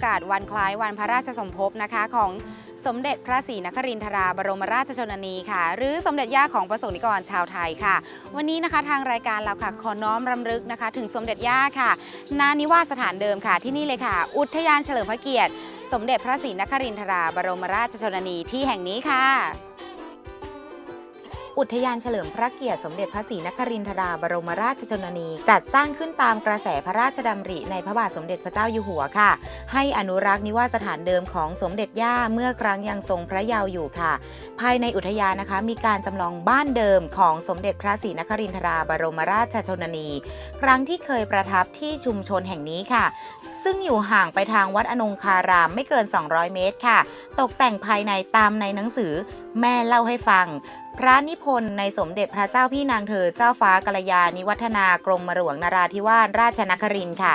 อกาสวันคล้ายวันพระราชสมภพนะคะของสมเด็จพระศรีนครินทราบรมราชชนนีค่ะ หรือสมเด็จย่าของประสงค์นิกรชาวไทยค่ะ วันนี้นะคะทางรายการเราค่ะขอน้อมรำลึกนะคะ ถึงสมเด็จย่าค่ะณนิวาสสถานเดิมค่ะที่นี่เลยค่ะ อุทยานเฉลิมพระเกียรติ สมเด็จพระศรีนครินทราบรมราชชนนีที่แห่งนี้ค่ะ อุทยานเฉลิมพระเกียรติสมเด็จพระศรีนครินทราบรมราชชนนี จัดสร้างขึ้นตามกระแสพระราชดำริในพระบาทสมเด็จพระเจ้าอยู่หัวค่ะ ให้อนุรักษ์นิวาสถานเดิมของสมเด็จย่าเมื่อครั้งยังทรงพระเยาว์อยู่ค่ะ ภายในอุทยานนะคะ มีการจำลองบ้านเดิมของสมเด็จพระศรีนครินทราบรมราชชนนี ครั้งที่เคยประทับที่ชุมชนแห่งนี้ค่ะ ซึ่งอยู่ห่างไปทางวัดอนงคารามไม่เกิน 200 เมตรค่ะ ตกแต่งภายในตามในหนังสือแม่เล่าให้ฟัง พระนิพนธ์ในสมเด็จพระเจ้าพี่นางเธอเจ้าฟ้ากัลยาณิวัฒนากรมหลวงนราธิวาสราชนครินทร์ค่ะ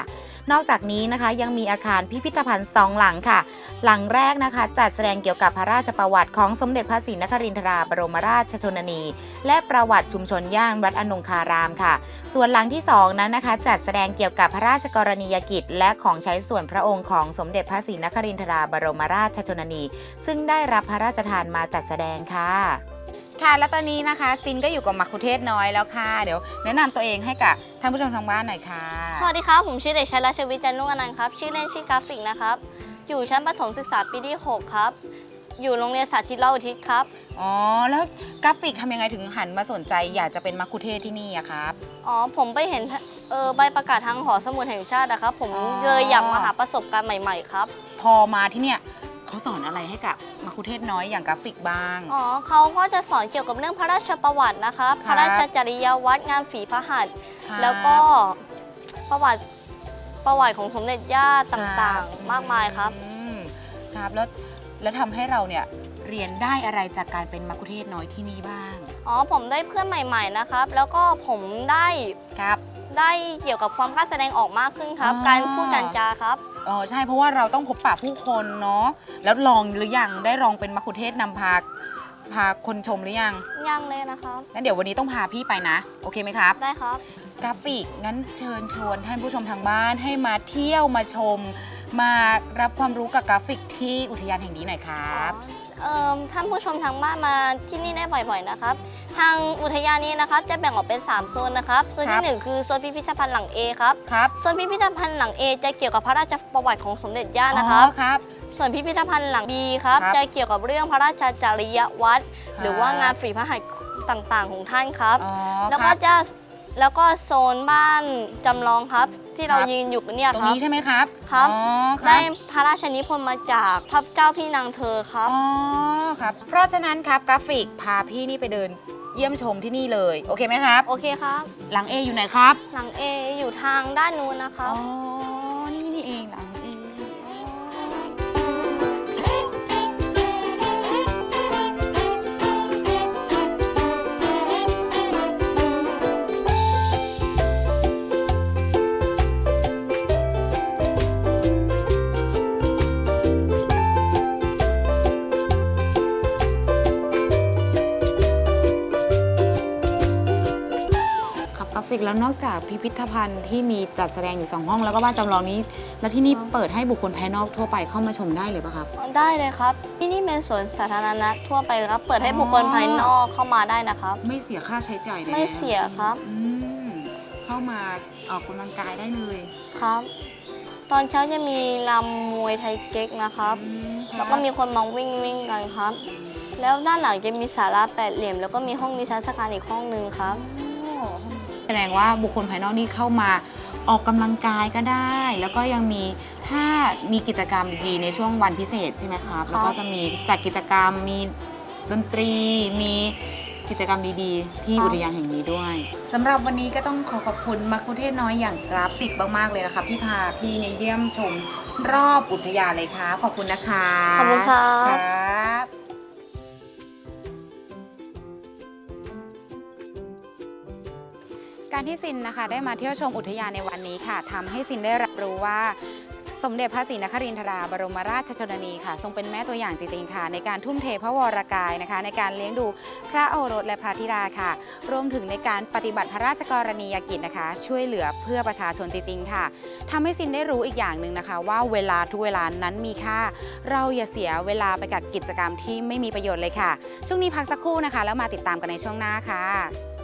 นอกจากนี้นะคะยังมีอาคารพิพิธภัณฑ์สองหลังค่ะ หลังแรกนะคะ จัดแสดงเกี่ยวกับพระราชประวัติของสมเด็จพระศรีนครินทราบรมราชชนนี และประวัติชุมชนย่านวัดอนงคารามค่ะ ส่วนหลังที่ 2 นั้นนะคะ จัดแสดงเกี่ยวกับพระราชกรณียกิจ และของใช้ส่วนพระองค์ของสมเด็จพระศรีนครินทราบรมราชชนนี ซึ่งได้รับพระราชทานมาจัดแสดงค่ะ ค่ะ และตอนนี้นะคะซินก็อยู่กับมักคุเทศน้อยแล้วค่ะ เดี๋ยวแนะนำตัวเองให้กับท่านผู้ชมทางบ้านหน่อยค่ะ สวัสดีครับ ผมชื่อเด็กชายราชวิทย์จันทร์นุ่งอนันต์ครับ ชื่อเล่นชื่อกราฟิกนะครับ อยู่ชั้นประถมศึกษาปีที่ 6 ครับ อยู่โรงเรียนสาธิตเล่าอุทิศครับ อ๋อ แล้วกราฟิกทำยังไงถึงหันมาสนใจอยากจะเป็นมักคุเทศที่นี่อะครับ อ๋อ ผมไปเห็นเออใบประกาศทางหอสมุดแห่งชาตินะครับ ผมอ๋อ เลยอยากมาหาประสบการณ์ใหม่ ๆ ครับ พอมาที่เนี่ย เขาสอนอะไรให้กับมักคุเทศน้อยอย่างกราฟิกบ้าง อ๋อเขาก็จะสอนเกี่ยวกับเรื่องพระราชประวัตินะครับครับพระราชจริยวัตรงานฝีพระหัตถ์ครับแล้วก็ประวัติประวัติของสมเด็จย่าตครั่าบงๆมากมายครับ อืมครับแล้วแล้วทำให้เราเนี่ยเรียนได้อะไรจากการเป็นมักคุเทศน้อยที่นี่บ้างอ๋อผมได้เพื่อนใหม่ ๆ นะครับ แล้วก็ผมได้ครับ ได้เกี่ยวกับความกล้าแสดงออกมากขึ้นครับอ๋อการพูดการจาครับอ๋อใช่เพราะว่าเราต้องพบปะผู้คนเนาะแล้วลองหรือยังได้ลองเป็นมักคุเทศนำพาพาคนชมหรือยังยังเลยนะครับ งั้นเดี๋ยววันนี้ต้องพาพี่ไปนะ โอเคไหมครับ ได้ครับ กราฟิกงั้นเชิญชวนท่านผู้ชมทางบ้านให้มาเที่ยวมาชม มารับความรู้กับกราฟิกที่อุทยานแห่งนี้หน่อยครับ เอ่อท่านผู้ชมทางบ้านมาที่นี่ได้บ่อยๆนะครับ ทางอุทยานนี้นะครับจะแบ่งออกเป็น 3 โซนนะครับ โซนครัที่บหนึ่งคือโซนพิพิธภัณฑ์หลัง A ครับ ครับโซนพิพิธภัณฑ์หลัง A จะเกี่ยวกับพระราชประวัติของสมเด็จย่านะครับ อ๋อครับ ส่วนพิพิธภัณฑ์หลัง B ครับ ครับจะเกี่ยวกับเรื่องพระราชจริยวัตร ครับ หรือว่างานฝีพระหัตถ์ต่างๆ ของท่านครับ อ๋อแล้วคก็รับจะ แล้วก็โซนบ้านจำลองครับ ที่เราครับ ยืนอยู่เนี่ยตรงครับ นี้ใช่ไหมครับครับ อ๋อคได้รับพระราชนิพนธ์มาจากพระเจ้าพี่นางเธอครับ อ๋อครับ เพราะฉะนั้นครับกราฟิกพาพี่นี่ไปเดินเยี่ยมชมที่นี่เลยโอเคไหมครับ โอเคครับ หลัง A อยู่ไหนครับหลัง A อยู่ทางด้านนู้นนะครับอ๋อนี่นี่เองหลัง A ค แล้วนอกจากพิพิธภัณฑ์ที่มีจัดแสดงอยู่2ห้องแล้วก็บ้านจำลองนี้ แล้วที่นี่เปิดให้บุคคลภายนอกทั่วไปเข้ามาชมได้เลยปะครับ ได้เลยครับ ที่นี่เป็นสวนสาธารณะทั่วไปครับ เปิดให้บุคคลภายนอกเข้ามาได้นะครับ ไม่เสียค่าใช้จ่ายใดๆไม่เสียครับ อืมเข้ามาออกกำลังกายได้เลยครับ ตอนเช้าจะมีลำมวยไทยเก๊กนะครับ อืมครับแล้วก็มีคนมาวิ่งวิ่งกันครับ แล้วด้านหลังจะมีศาลาแปดเหลี่ยม แล้วก็มีห้องนิทรรศการอีกห้องหนึ่งครับ แสดงว่าบุคคลภายนอกนี่เข้ามาออกกำลังกายก็ได้ แล้วก็ยังมีถ้ามีกิจกรรมดีๆในช่วงวันพิเศษใช่ไหมครับ แล้วก็จะมีจัดกิจกรรมมีดนตรีมีกิจกรรมดีๆ ที่ครับอุทยานแห่งนี้ด้วยสำหรับวันนี้ก็ต้องขอขอบคุณมักคุเทศน้อยอย่างกราฟิกมากๆเลยนะคะพี่พาพี่ในเยี่ยมชมรอบอุทยานเลยค่ะ ขอบคุณนะคะ ขอบคุณครั การที่ซินนะคะได้มาเที่ยวชมอุทยานในวันนี้ค่ะทำให้ซินได้รับรู้ว่า สมเด็จพระศรีนครินทราบรมราชชนนีค่ะ ทรงเป็นแม่ตัวอย่างจริงๆค่ะ ในการทุ่มเทพระวรกายนะคะ ในการเลี้ยงดูพระโอรสและพระธิดาค่ะ รวมถึงในการปฏิบัติพระราชกรณียกิจนะคะ ช่วยเหลือเพื่อประชาชนจริงๆค่ะทำให้ซินได้รู้อีกอย่างหนึ่งนะคะ ว่าเวลาทุกเวลานั้นมีค่า เราอย่าเสียเวลาไปกับกิจกรรมที่ไม่มีประโยชน์เลยค่ะ ช่วงนี้พักสักครู่นะคะ แล้วมาติดตามกันในช่วงหน้าค่ะ